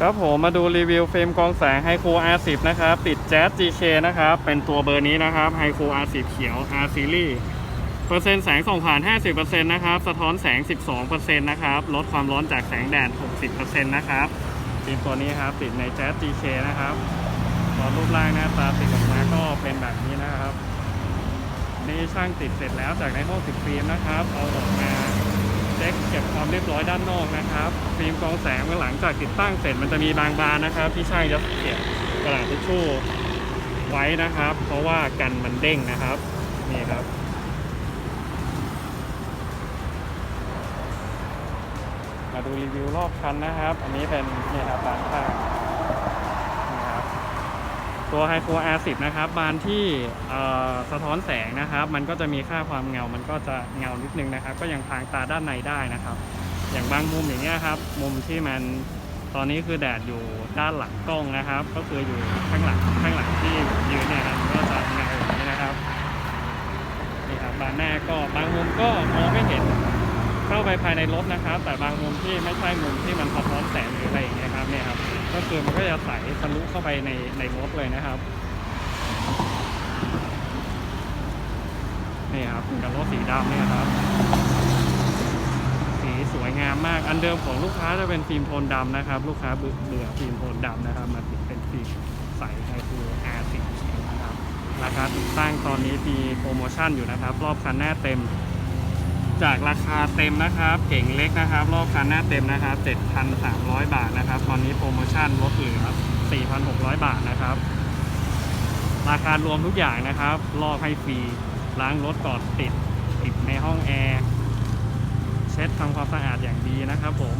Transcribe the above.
ครับผมมาดูรีวิวเฟรมกองแสงไฮคู R10 นะครับ ติดแจ๊ส GK นะครับ เป็นตัวเบอร์นี้นะครับไฮคู R10 เขียว R Series เปอร์เซ็นต์แสงส่งผ่าน 50%นะครับ สะท้อนแสง 12%นะครับ ลดความร้อนจากแสงแดด 60%นะครับฟิล์มตัวนี้ครับ ติดในแจ๊ส GK นะครับตอนรูปร่างหน้าตาติดออกมาก็เป็นแบบนี้นะครับ นี่ช่างติดเสร็จแล้วจากในห้องติดฟิล์มนะครับ เอาออกมา เช็คเก็บความเรียบร้อยด้านนอกนะครับฟิล์มกรองแสงเมื่อหลังจากติดตั้งเสร็จมันจะมีบางบานนะครับ ที่ช่างจะเก็บกระดาษทิชชู่ไว้นะครับ เพราะว่ากันมันเด้งนะครับนี่ครับมาดูรีวิวรอบคันนะครับ อันนี้เป็นนี่ครับบานข้าง ตัวไฮโคู R10 นะครับบานที่สะท้อนแสงนะครับ มันก็จะมีค่าความเงา มันก็จะเงานิดนึงนะครับ ก็ยังพางตาด้านในได้นะครับ อย่างบางมุมอย่างเงี้ยครับมุมที่มันตอนนี้คือแดดอยู่ด้านหลังกล้องนะครับ ก็คืออยู่ข้างหลังข้างหลังที่ยืนเนี่ยครับก็จะเงาอย่างนี้นะครับนี่ครับบานหน้าก็บางมุมก็มองไม่เห็น เข้าไปภายในรถนะครับ แต่บางมุมที่ไม่ใช่มุมที่มันสะท้อนแสงหรืออะไรอย่างเงี้ยครับเนี่ยครับก็คือมันก็จะใสทะลุเข้าไปในในรถเลยนะครับนี่ครับกับรถสีดำเนี่ยครับ สีสวยงามมากอันเดิมของลูกค้าจะเป็นฟิล์มโทนดำนะครับ ลูกค้าเบื่อฟิล์มโทนดำนะครับมาติดเป็นฟิล์มใสไฮฟู R10 นะครับราคาติดตั้งตอนนี้มีโปรโมชั่นอยู่นะครับ รอบคันหน้าเต็ม จากราคาเต็มนะครับ เก่งเล็กนะครับ รอบคันหน้าเต็มนะครับ 7,300 บาทนะครับ ตอนนี้โปรโมชั่นลดเหลือ 4,600 บาทนะครับ ราคารวมทุกอย่างนะครับ ลอกให้ฟรี ล้างรถก่อนติด ติดในห้องแอร์ เช็ดทำความสะอาดอย่างดีนะครับผม